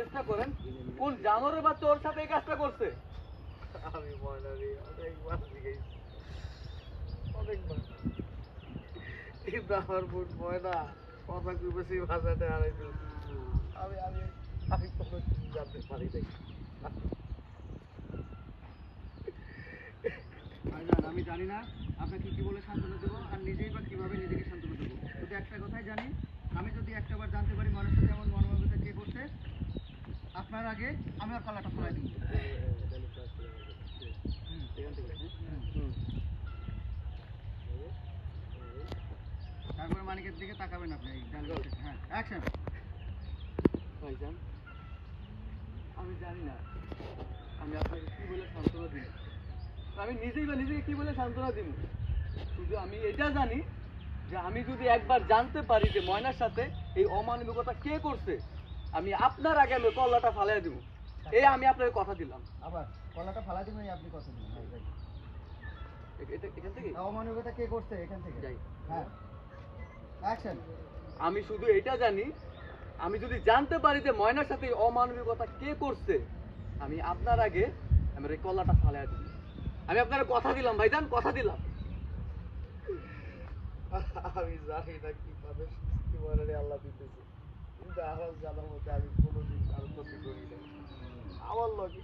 চেষ্টা করেন কোন জানোয়ারের বাচ্চা ওর সাথে এই কাজটা করছে। আমি ময়না রে অনেকবার জিজ্ঞেস অনেকবার কিন্তু আমার বোন ময়না কথা কইবে সেই ভাষাটা হারাই ফেলছি আমি আমি আমি কোনো জানতে পারি নাই। আমি জানি না আপনাকে কি বলে সান্ত্বনা দেবো আর নিজেই বা কীভাবে নিজেকে সান্ত্বনা দেবো। শুধু একটা কথাই জানি আমি যদি একটাবার জানতে পারি মানুষের সাথে এমন মনোভাবিতা কে করছে আপনার আগে আমি আর পাল্লাটা ফেলাই দিব তারপরে মানিকের দিকে তাকাবেন আপনি হ্যাঁ অ্যাকশন আমি জানি না, আমি আপনাকে কি বলে সান্ত্বনা দিব? আমি নিজেই বা নিজেকে কি বলে সান্ত্বনা দিব? শুধু আমি এটা জানি যে আমি যদি একবার জানতে পারি যে ময়নার সাথে এই অমানবিকতা কে করছে আমি আপনার আগে আমি কল্লাটা ফালাই দিব। এই আমি আপনাকে কথা দিলাম। আবার কলাটা ফালাই দিবেন আপনি কথা দিন এ- এটা- এখান থেকে? অমানবিকতা কে করছে এখান থেকে? যাই। হ্যাঁ। অ্যাকশন আমি শুধু এটা জানি আমি যদি জানতে পারি যে ময়নার সাথে অমানবিকতা কে করছে আমি আপনার আগে আমার এই কলাটা ফালাই দিব। আমি আপনার কথা দিলাম ভাইজান কথা দিলাম। আমি জানি না কি পাবে কি ময়না আল্লাহ দিতেছে। কিন্তু আমার জানার মধ্যে আমি কোনোদিন আর ক্ষতি করি নাই। আমার লগে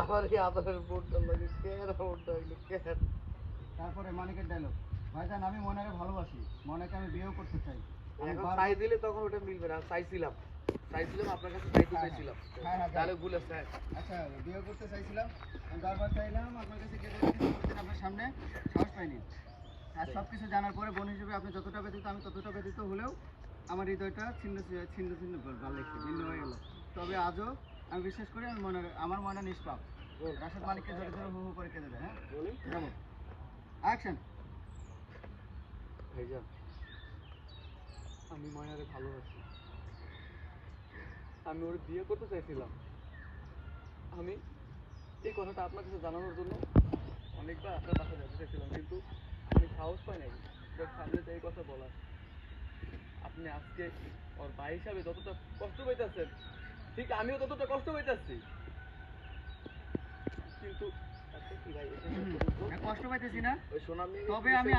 আমার এই আদরের বোনটার লগে কেন বোনটা হইল কেন? তারপরে মানিকের ডায়লগ ভাইজান আমি মনাকে ভালোবাসি মনাকে আমি বিয়েও করতে চাই। এখন চাই দিলে তখন ওটা মিলবে না চাইছিলাম। চাইছিলাম আপনার কাছে চাইতে হ্যাঁ, চাইছিলাম। হ্যাঁ, হ্যাঁ, ভুলে স্যার আচ্ছা বিয়ে করতে চাইছিলাম। বারবার চাইলাম আপনার কাছে কে আপনার সামনে সাহস পাইনি। আর সব কিছু জানার পরে বোন হিসেবে আপনি যতটা ব্যতীত আমি ততটা ব্যতীত হলেও আমার হৃদয়টা ছিন্ন ছিন্ন ছিন্ন ভালো লাগছে ভিন্ন হয়ে গেল। তবে আজও আমি বিশ্বাস করি আমি মনে আমার মনে নিষ্পাপ। রাশেদ মালিককে ধরে ধরে হু হু করে কেঁদে দেয় হ্যাঁ? যাব অ্যাকশন আমি ময়নারে ভালোবাসি। আমি ওর বিয়ে করতে চাইছিলাম। আমি এই কথাটা আপনার কাছে জানানোর জন্য অনেকবার আপনার পাশে যেতে চাইছিলাম কিন্তু আমি সাহস পাই নাই। সামনে যে এই কথা বলার। আপনি আজকে ওর ভাই হিসাবে যতটা কষ্ট পাইতেছেন ঠিক আমিও ততটা কষ্ট পাইতেছি। কিন্তু আচ্ছা কি ভাই? এটা কষ্ট পাইতেছি না। তবে আমি